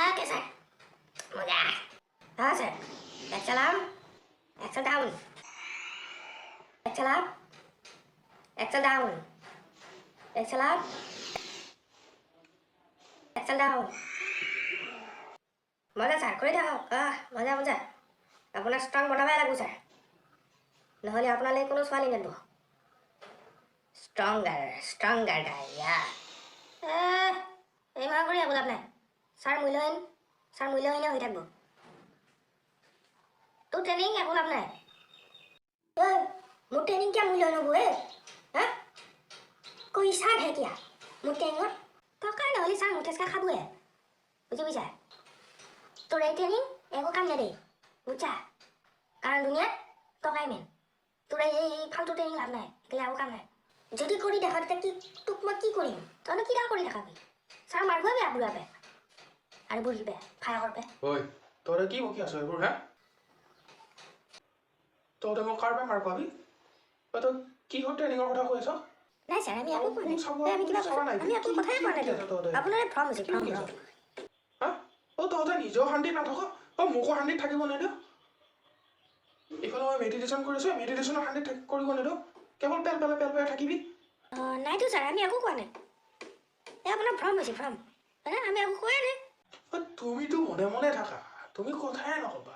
Oke, sir. Mudah. Ah, sir. Axel arm. Axel down. Axel up. Axel down. Axel up. Axel down. মজা sir করে হোক আহ মজা মজা আপোনাৰ ষ্ট্ৰং বনাবই লাগিব ছাৰ নহ'লে আপোনালৈ কোনো ছোৱালী নেব ষ্ট্ৰংগাৰ ষ্ট্ৰংগাৰ গাই ইয়া এই মাহ কৰি একো নাই ছাৰ মূল্যহীন ছাৰ মূল্যহীনে হৈ থাকিব একো লাভ নাই ঐ, মোৰ ট্ৰেইনিং কিয় মূল্যহীন হ'ব হে হা কৈছা হে কিয়া মোৰ ট্ৰেইনিঙত টকাৰ নহ'লে ছাৰ মুঠেচকা খাবহে বুজি পাইছা তোৰ এই ট্ৰেইনিং একো কাম নেদে বুজছা কাৰণ দুনিয়াত টকাই মেইন তোৰ এই ফাল্টু ট্ৰেইনিং লাভ নাই এইগিলা একো কাম নাই যদি কৰি দেখা তেতিয়া কি তোক মই কি কৰিম তইনো কিডাল কৰি দেখাবি ছাৰ মাৰিবই বেয়া বুঢ়া বে আৰু বুঢ়ী বে ফায়াকৰ বে ঐ তহঁতে কি বকি আছ এইবোৰ হা তহঁতে মোক পৰা মাৰ পাবি? বা তই কিহৰ ট্ৰেইনিঙৰ কথা কৈ আছ নাই ছাৰ আমি একো কোৱা নাই আমি কিবা নাই। আমি একো কি- কথাই কি কোৱা নাই আছ? আপোনাৰ কি বকি আছ? ভ্ৰম হা অ তহঁতে নিজেও শান্তিত নাথাক অ মোকো শান্তিত থাকিব নিদিয় এইফালে মই মেডিটেশ্যন কৰিছোঁ মেডিটেশ্যনৰ শান্তিত কৰিব নিদিওঁ কেৱল পেল পেলাই পেল পেলাই থাকিবি। নাইতো ছাৰ আমি একো কোৱা নাই। এই আপোনাৰ হৈছে ভ্ৰম হয়নে? আমি একো কোৱাই নাই। অ, তুমিতো মনে মনে থাকা তুমি কথাই নকবা